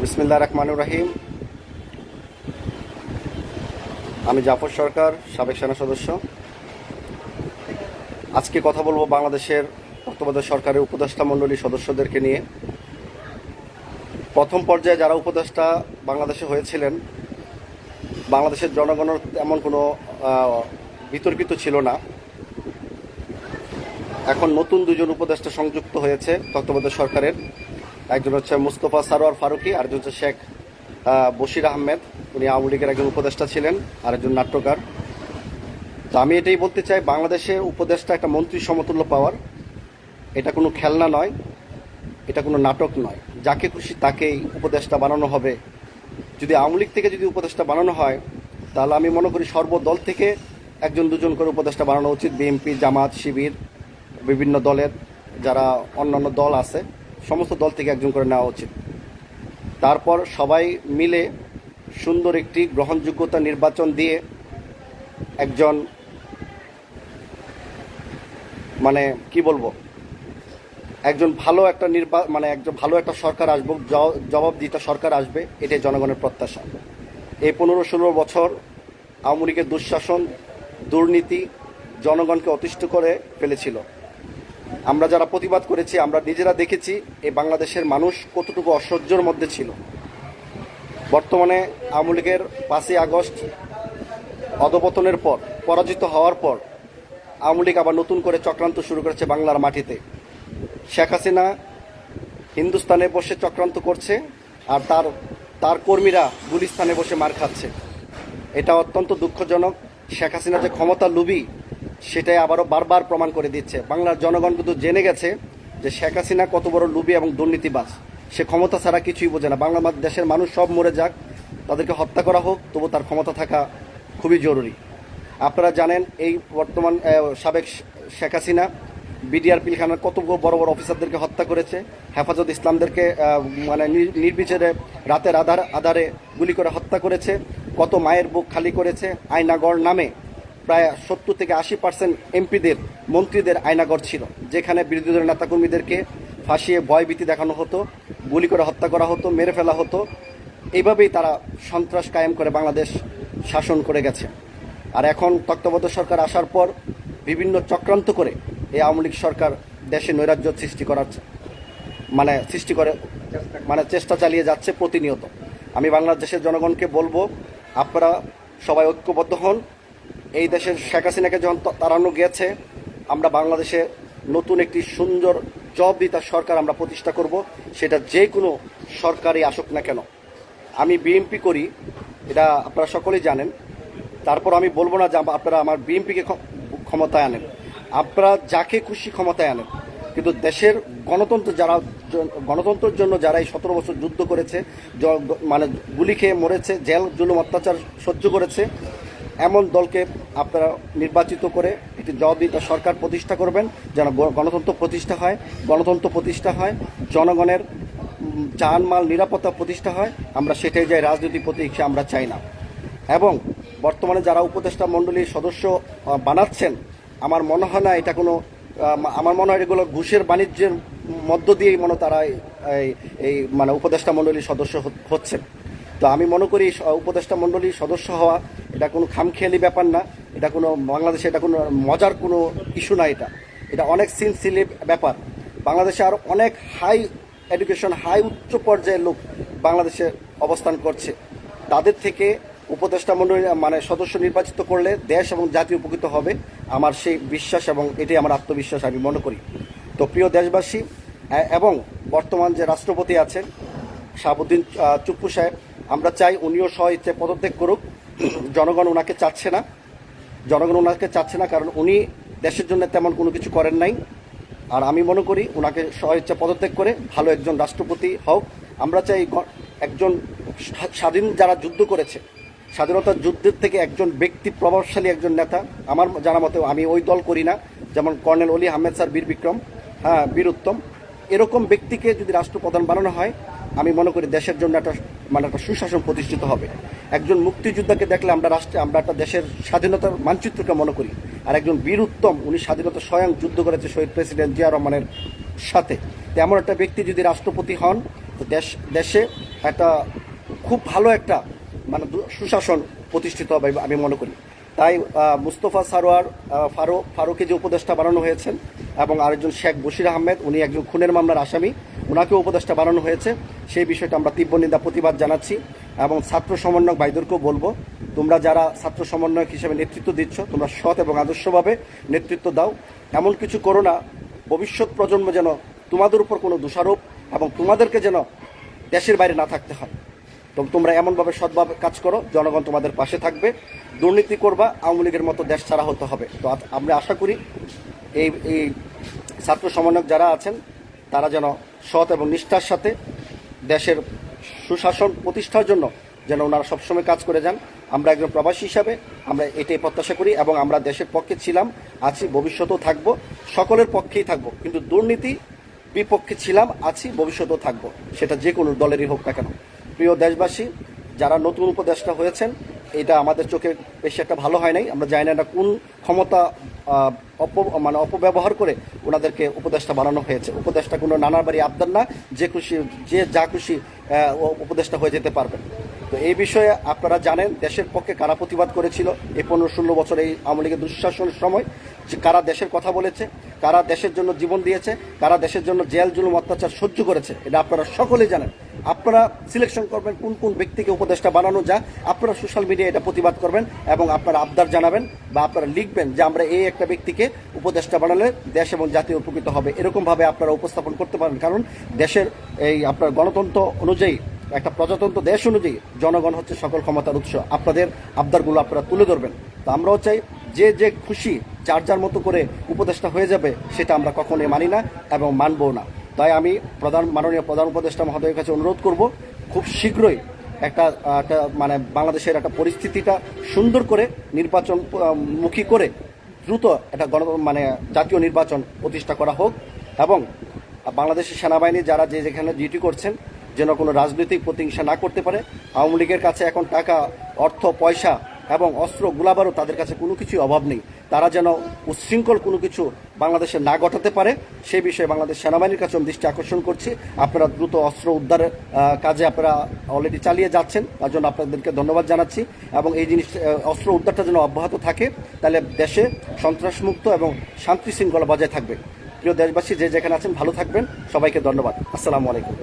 বিসমিল্লা রহমানুর রাহিম। আমি জাফর সরকার, সাবেক সেনা সদস্য। আজকে কথা বলব বাংলাদেশের তত্ত্বাবধায়ক সরকারের উপদেষ্টা মণ্ডলী সদস্যদেরকে নিয়ে। প্রথম পর্যায়ে যারা উপদেষ্টা বাংলাদেশে হয়েছিলেন, বাংলাদেশের জনগণের তেমন কোনো বিতর্কিত ছিল না। এখন নতুন দুজন উপদেষ্টা সংযুক্ত হয়েছে তত্ত্বাবধায়ক সরকারের। একজন হচ্ছে মুস্তফা সারোয়ার ফারুকি আর একজন হচ্ছে শেখ বশির আহমেদ। উনি আওয়ামী লীগের একজন উপদেষ্টা ছিলেন আর একজন নাট্যকার। তো আমি এটাই বলতে চাই বাংলাদেশের উপদেষ্টা একটা মন্ত্রী সমতুল্য পাওয়ার, এটা কোনো খেলনা নয়, এটা কোনো নাটক নয়। যাকে খুশি তাকেই উপদেষ্টা বানানো হবে। যদি আওয়ামী লীগ থেকে যদি উপদেষ্টা বানানো হয়, তাহলে আমি মনে করি সর্বদল থেকে একজন দুজন করে উপদেষ্টা বানানো উচিত। বিএনপি, জামাত, শিবির বিভিন্ন দলের যারা অন্যান্য দল আছে, সমস্ত দল থেকে একজন করে নেওয়া উচিত। তারপর সবাই মিলে সুন্দর একটি গ্রহণযোগ্যতা নির্বাচন দিয়ে একজন মানে কি বলব, একজন ভালো একটা নির্বা মানে একজন ভালো একটা সরকার আসবে দিতে সরকার আসবে, এটাই জনগণের প্রত্যাশা। এই পনেরো ষোলো বছর আওয়ামী লীগের দুঃশাসন, দুর্নীতি জনগণকে অতিষ্ঠ করে ফেলেছিল। আমরা যারা প্রতিবাদ করেছি, আমরা নিজেরা দেখেছি এই বাংলাদেশের মানুষ কতটুকু অসহ্যর মধ্যে ছিল। বর্তমানে আওয়ামী লীগের পাঁচই আগস্ট অধপতনের পর, পরাজিত হওয়ার পর, আওয়ামী লীগ আবার নতুন করে চক্রান্ত শুরু করেছে বাংলার মাটিতে। শেখ হাসিনা হিন্দুস্তানে বসে চক্রান্ত করছে আর তার তার কর্মীরা গুলিস্তানে বসে মার খাচ্ছে। এটা অত্যন্ত দুঃখজনক। শেখ হাসিনা যে ক্ষমতা লুবি সেটাই আবারও বারবার প্রমাণ করে দিচ্ছে। বাংলার জনগণ কিন্তু জেনে গেছে যে শেখ হাসিনা কত বড় লুবি এবং দুর্নীতিবাজ। সে ক্ষমতা ছাড়া কিছুই বোঝে না। বাংলা দেশের মানুষ সব মরে যাক, তাদেরকে হত্যা করা হোক, তবু তার ক্ষমতা থাকা খুবই জরুরি। আপনারা জানেন এই বর্তমান সাবেক শেখ হাসিনা বিডিআর পিলখানার কত বড় বড় অফিসারদেরকে হত্যা করেছে। হেফাজত ইসলামদেরকে মানে নির- নির্বিচারে রাতের আধার আধারে গুলি করে হত্যা করেছে। কত মায়ের বুক খালি করেছে। আয়নাগড় নামে প্রায় সত্তর থেকে আশি পার্সেন্ট এমপিদের, মন্ত্রীদের আয়নাগর ছিল, যেখানে বিরোধী দলের নেতাকর্মীদেরকে ফাঁসিয়ে ভয়ভীতি দেখানো হতো, গুলি করে হত্যা করা হতো, মেরে ফেলা হতো। এইভাবেই তারা সন্ত্রাস কায়েম করে বাংলাদেশ শাসন করে গেছে। আর এখন তত্ত্বাবধায়ক সরকার আসার পর বিভিন্ন চক্রান্ত করে এই আওয়ামী লীগ সরকার দেশে নৈরাজ্য সৃষ্টি করার মানে সৃষ্টি করে মানে চেষ্টা চালিয়ে যাচ্ছে প্রতিনিয়ত। আমি বাংলাদেশের জনগণকে বলব, আপনারা সবাই ঐক্যবদ্ধ হন। এই দেশের শেখ হাসিনাকে যখন তাড়ানো গেছে, আমরা বাংলাদেশে নতুন একটি সুন্দর জবাবদিতা সরকার আমরা প্রতিষ্ঠা করব, সেটা যে কোনো সরকারই আসুক না কেন। আমি বিএনপি করি, এটা আপনারা সকলেই জানেন। তারপর আমি বলব না যে আপনারা আমার বিএনপিকে ক্ষমতায় আনেন। আপনারা যাকে খুশি ক্ষমতায় আনেন। কিন্তু দেশের গণতন্ত্র যারা গণতন্ত্রের জন্য যারা এই সতেরো বছর যুদ্ধ করেছে মানে গুলি খেয়ে মরেছে, জেল, জুলুম, অত্যাচার সহ্য করেছে এমন দলকে আপনারা নির্বাচিত করে একটি জবাবদিহিতা সরকার প্রতিষ্ঠা করবেন, যেন গণতন্ত্র প্রতিষ্ঠা হয়, গণতন্ত্র প্রতিষ্ঠা হয়, জনগণের জানমাল নিরাপত্তা প্রতিষ্ঠা হয়, আমরা সেটাই যাই রাজনীতি প্রতিষ্ঠা আমরা চাই না। এবং বর্তমানে যারা উপদেষ্টা মণ্ডলীর সদস্য বানাচ্ছেন, আমার মনে হয় না এটা কোনো আমার মনে হয় এগুলো ঘুষের বাণিজ্যের মধ্য দিয়েই মনে তারা এই- মানে উপদেষ্টা মণ্ডলীর সদস্য হচ্ছেন তো আমি মনে করি উপদেষ্টা মণ্ডলীর সদস্য হওয়া এটা কোনো খামখেয়ালি ব্যাপার না, এটা কোনো বাংলাদেশে এটা কোনো মজার কোনো ইস্যু না এটা। এটা অনেক সিনসিলি ব্যাপার। বাংলাদেশে আর অনেক হাই এডুকেশন, হাই উচ্চ পর্যায়ের লোক বাংলাদেশে অবস্থান করছে। তাদের থেকে উপদেষ্টা মণ্ডলী মানে সদস্য নির্বাচিত করলে দেশ এবং জাতি উপকৃত হবে। আমার সেই বিশ্বাস এবং এটাই আমার আত্মবিশ্বাস, আমি মনে করি। তো প্রিয় দেশবাসী এবং বর্তমান যে রাষ্ট্রপতি আছেন, শাহাবুদ্দিন চুপ্পু সাহেব, আমরা চাই উনিও স্ব ইচ্ছে পদত্যাগ করুক। জনগণ ওনাকে চাচ্ছে না। জনগণ ওনাকে চাচ্ছে না কারণ উনি দেশের জন্য তেমন কোনো কিছু করেন নাই। আর আমি মনে করি ওনাকে স্বইচ্ছা পদত্যাগ করে ভালো একজন রাষ্ট্রপতি হোক। আমরা চাই একজন স্বাধীন যারা যুদ্ধ করেছে, স্বাধীনতার যুদ্ধের থেকে একজন ব্যক্তি প্রভাবশালী একজন নেতা। আমার জানা মতে আমি ওই দল করি না। যেমন কর্নেল অলি আহমেদ স্যার বীর বিক্রম হ্যাঁ বীর উত্তম। এরকম ব্যক্তিকে যদি রাষ্ট্রপ্রধান বানানো হয় আমি মনে করি দেশের জন্য একটা মানে একটা সুশাসন প্রতিষ্ঠিত হবে। একজন মুক্তিযোদ্ধাকে দেখলে আমরা রাষ্ট্রে, আমরা একটা দেশের স্বাধীনতার মানচিত্রকে মনে করি। আর একজন বীর উত্তম, উনি স্বাধীনতা স্বয়ং যুদ্ধ করেছে শহীদ প্রেসিডেন্ট জিয়া রহমানের সাথে। তেমন একটা ব্যক্তি যদি রাষ্ট্রপতি হন, তো দেশ, দেশে একটা খুব ভালো একটা মানে সুশাসন প্রতিষ্ঠিত হবে আমি মনে করি। তাই মুস্তফা সারোয়ার ফারুক ফারুকে যে উপদেষ্টা বানানো হয়েছেন এবং আরেকজন শেখ বশির আহমেদ, উনি একজন খুনের মামলার আসামি। ওনাকেও উপদেষ্টা বানানো হয়েছে। সেই বিষয়টা আমরা তীব্র নিন্দা, প্রতিবাদ জানাচ্ছি এবং ছাত্র সমন্বয়ক ভাইদেরকেও বলব, তোমরা যারা ছাত্র সমন্বয়ক হিসেবে নেতৃত্ব দিচ্ছ, তোমরা সৎ এবং আদর্শভাবে নেতৃত্ব দাও। এমন কিছু করো না, ভবিষ্যৎ প্রজন্ম যেন তোমাদের উপর কোনো দোষারোপ এবং তোমাদেরকে যেন দেশের বাইরে না থাকতে হয়। তো তোমরা এমনভাবে সৎভাবে কাজ করো, জনগণ তোমাদের পাশে থাকবে, দুর্নীতি করবা, আওয়ামী লীগের মতো দেশ ছাড়া হতে হবে। তো আমরা আশা করি এই এই ছাত্র সমন্বয়ক যারা আছেন, তারা যেন সৎ এবং নিষ্ঠার সাথে দেশের সুশাসন প্রতিষ্ঠার জন্য যেন ওনারা সবসময় কাজ করে যান। আমরা একজন প্রবাসী হিসাবে আমরা এটাই প্রত্যাশা করি এবং আমরা দেশের পক্ষে ছিলাম, আছি, ভবিষ্যতেও থাকব, সকলের পক্ষেই থাকব। কিন্তু দুর্নীতি বিপক্ষে ছিলাম, আছি, ভবিষ্যতেও থাকব। সেটা যে কোনো দলেরই হোক না কেন। প্রিয় দেশবাসী, যারা নতুন উপদেষ্টা হয়েছেন এটা আমাদের চোখে বেশি একটা ভালো হয় নাই। আমরা জানি না কোন ক্ষমতা অপ মানে অপব্যবহার করে ওনাদেরকে উপদেষ্টা বানানো হয়েছে। উপদেষ্টা কোনো নানার বাড়ি আবদার না, যে খুশি, যে যা খুশি উপদেষ্টা হয়ে যেতে পারবেন তো এই বিষয়ে আপনারা জানেন, দেশের পক্ষে কারা প্রতিবাদ করেছিল এই পনেরো ষোলো বছর এই আওয়ামী লীগের দুঃশাসনের সময়? যে কারা দেশের কথা বলেছে, কারা দেশের জন্য জীবন দিয়েছে, কারা দেশের জন্য জেল, জুলুম, অত্যাচার সহ্য করেছে, এটা আপনারা সকলেই জানেন। আপনারা সিলেকশন করবেন কোন কোন ব্যক্তিকে উপদেষ্টা বানানো যায়। আপনারা সোশ্যাল মিডিয়ায় এটা প্রতিবাদ করবেন এবং আপনারা আবদার জানাবেন বা আপনারা লিখবেন যে আমরা এই একটা ব্যক্তিকে উপদেষ্টা বানালে দেশ এবং জাতি উপকৃত হবে। এরকমভাবে আপনারা উপস্থাপন করতে পারেন। কারণ দেশের এই আপনার গণতন্ত্র অনুযায়ী, একটা প্রজাতন্ত্র দেশ অনুযায়ী জনগণ হচ্ছে সকল ক্ষমতার উৎস। আপনাদের আবদারগুলো আপনারা তুলে ধরবেন। তো আমরাও চাই যে যে খুশি, যার যার মতো করে উপদেষ্টা হয়ে যাবে, সেটা আমরা কখনোই মানি না এবং মানবও না। তাই আমি প্রধান মাননীয় প্রধান উপদেষ্টা মহোদয়ের কাছে অনুরোধ করব, খুব শীঘ্রই একটা একটা মানে বাংলাদেশের একটা পরিস্থিতিটা সুন্দর করে নির্বাচন মুখী করে দ্রুত একটা গণ মানে জাতীয় নির্বাচন প্রতিষ্ঠা করা হোক এবং বাংলাদেশের সেনাবাহিনী যারা যে যেখানে ডিউটি করছেন, যেন কোনো রাজনৈতিক প্রতিহিংসা না করতে পারে। আওয়ামী লীগের কাছে এখন টাকা, অর্থ, পয়সা এবং অস্ত্র গোলাবারও তাদের কাছে কোনো কিছুই অভাব নেই। তারা যেন উচ্ছৃঙ্খল কোনো কিছু বাংলাদেশে না ঘটাতে পারে সেই বিষয়ে বাংলাদেশ সেনাবাহিনীর কাছে আমি দৃষ্টি আকর্ষণ করছি। আপনারা দ্রুত অস্ত্র উদ্ধারের কাজে আপনারা অলরেডি চালিয়ে যাচ্ছেন, তার জন্য আপনাদেরকে ধন্যবাদ জানাচ্ছি। এবং এই জিনিস অস্ত্র উদ্ধারটা যেন অব্যাহত থাকে, তাহলে দেশে সন্ত্রাসমুক্ত এবং শান্তি শৃঙ্খলা বজায় থাকবে। প্রিয় দেশবাসী, যে যেখানে আছেন, ভালো থাকবেন। সবাইকে ধন্যবাদ। আসসালামু আলাইকুম।